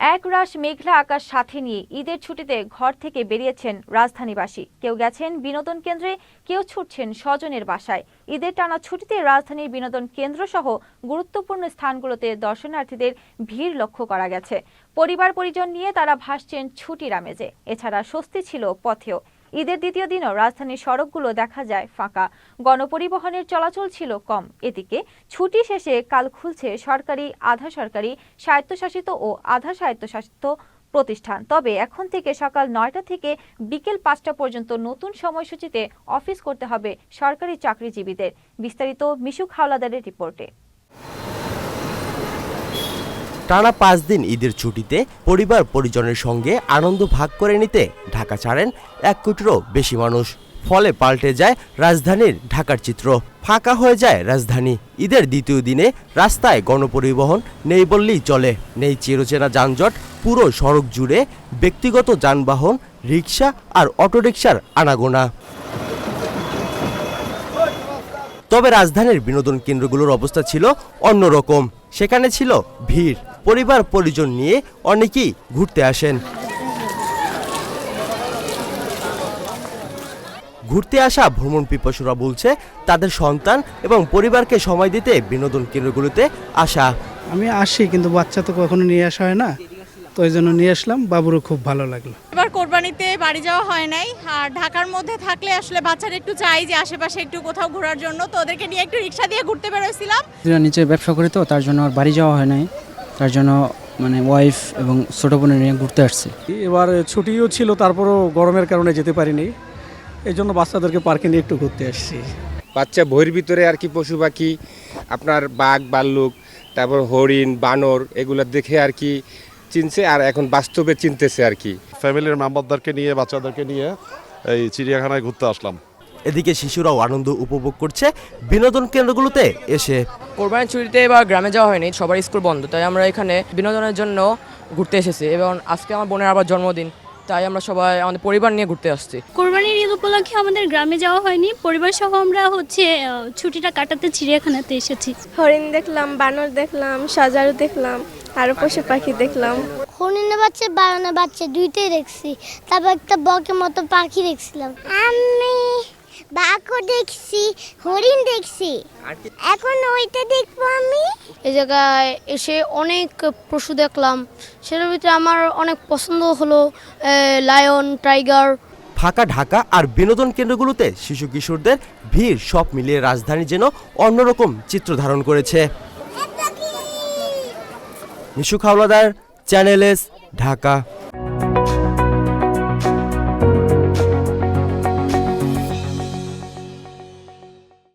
একরাশ মেঘলা আকাশ সাথে নিয়ে ঈদের ছুটিতে ঘর থেকে বেরিয়েছেন রাজধানীবাসী। কেউ গেছেন বিনোদন কেন্দ্রে, কেউ ছুটছেন স্বজনের বাসায়। ঈদের টানা ছুটিতে রাজধানীর বিনোদন কেন্দ্র সহ গুরুত্বপূর্ণ স্থানগুলোতে দর্শনার্থীদের ভিড় লক্ষ্য করা গেছে। পরিবার পরিজন নিয়ে তারা ভাসছেন ছুটির আমেজে। এছাড়া স্বস্তি ছিল পথেও। ঈদের দ্বিতীয় দিনও রাজধানীর সড়কগুলো দেখা যায় ফাঁকা। গণপরিবহনের চলাচল ছিল কম। এদিকে ছুটি শেষে কাল খুলছে সরকারি, আধা সরকারি, স্বায়ত্তশাসিত ও আধা স্বায়ত্তশাসিত প্রতিষ্ঠান। তবে এখন থেকে সকাল নয়টা থেকে বিকেল পাঁচটা পর্যন্ত নতুন সময়সূচিতে অফিস করতে হবে সরকারি চাকরিজীবীদের। বিস্তারিত মিশুক হাওলাদারের রিপোর্টে। টানা পাঁচ দিন ঈদের ছুটিতে পরিবার পরিজনের সঙ্গে আনন্দ ভাগ করে নিতে ঢাকা ছাড়েন এক কোটিরও বেশি মানুষ। ফলে পাল্টে যায় রাজধানীর ঢাকার চিত্র। ফাঁকা হয়ে যায় রাজধানী। ঈদের দ্বিতীয় দিনে রাস্তায় গণপরিবহন নেই বললেই চলে। নেই চিরচেনা যানজট, পুরো সড়ক জুড়ে ব্যক্তিগত যানবাহন রিক্সা আর অটোরিকশার আনাগোনা। তবে রাজধানীর বিনোদন কেন্দ্রগুলোর অবস্থা ছিল অন্যরকম। সেখানে ছিল ভিড়। পরিবার, পরিজন নিয়ে অনেকেই ঘুরতে আসেন। ঘুরতে আসা ভ্রমণ পিপাসুরা বলছে, তাদের সন্তান এবং পরিবারকে সময় দিতে বিনোদন কেন্দ্রগুলোতে আসা। আমি আসি, কিন্তু বাচ্চা তো কখনো নিয়ে আসা হয় না। তো ওই জন্য নিয়ে আসলাম। বাবুরও খুব ভালো লাগল। এবার কোরবানিতে বাড়ি যাওয়া হয় নাই। আর ঢাকার মধ্যে থাকলে আসলে বাচ্চারা একটু চাই যে আশেপাশে একটু কোথাও ঘোরার জন্য। তো ওদেরকে নিয়ে একটু রিক্সা দিয়ে ঘুরতে বেরোছিলাম দিদা নিচে ব্যবসা করি তো তার জন্য আর বাড়ি যাওয়া হয় নাই। তার জন্য মানে ওয়াইফ এবং ছোটো বোনের নিয়ে ঘুরতে আসছে। এবার ছুটিও ছিল তারপরও গরমের কারণে যেতে পারিনি। এই জন্য বাচ্চাদেরকে পার্কে নিয়ে একটু ঘুরতে আসছি। বাচ্চা বইয়ের ভিতরে আর কি পশু পাখি আপনার বাঘ ভাল্লুক তারপর হরিণ বানর এগুলো দেখে আর কি চিনছে আর এখন বাস্তবে চিনতেছে আর কি। ফ্যামিলির মেম্বারদেরকে নিয়ে বাচ্চাদেরকে নিয়ে এই চিড়িয়াখানায় ঘুরতে আসলাম। এদিকে শিশুরাও আনন্দ উপভোগ করছে বিনোদন কেন্দ্রগুলোতে এসে। কোরবানির ছুটিতে এবার গ্রামে যাওয়া হয়নি সবার স্কুল বন্ধ তাই আমরা এখানে বিনোদনের জন্য ঘুরতে এসেছি এবং আজকে আমার বোনের আবার জন্মদিন তাই আমরা সবাই আমাদের পরিবার নিয়ে ঘুরতে আসছি। কোরবানির ঈদ উপলক্ষে আমাদের গ্রামে যাওয়া হয়নি পরিবার সহ আমরা হচ্ছে ছুটিটা কাটাতে চিড়িয়াখানাতে এসেছি। হরিণ দেখলাম বানর দেখলাম সজারু দেখলাম। আরও পশু পাখি দেখলাম। হরিণের বাচ্চা বায়নের বাচ্চা দুইটাই দেখছি। তারপর একটা বকের মতো পাখি দেখছিলাম। আমি বাঘও দেখছি হরিণ দেখছি। এখন ওইটা দেখব আমি। এই জায়গায় এসে অনেক পশু দেখলাম। সেটার ভিতরে আমার অনেক পছন্দ হলো লায়ন টাইগার। ফাঁকা ঢাকা আর বিনোদন কেন্দ্রগুলোতে শিশু কিশোরদের ভিড় সব মিলিয়ে রাজধানী যেন অন্যরকম চিত্র ধারণ করেছে। Nishu Khawladar channel S Dhaka.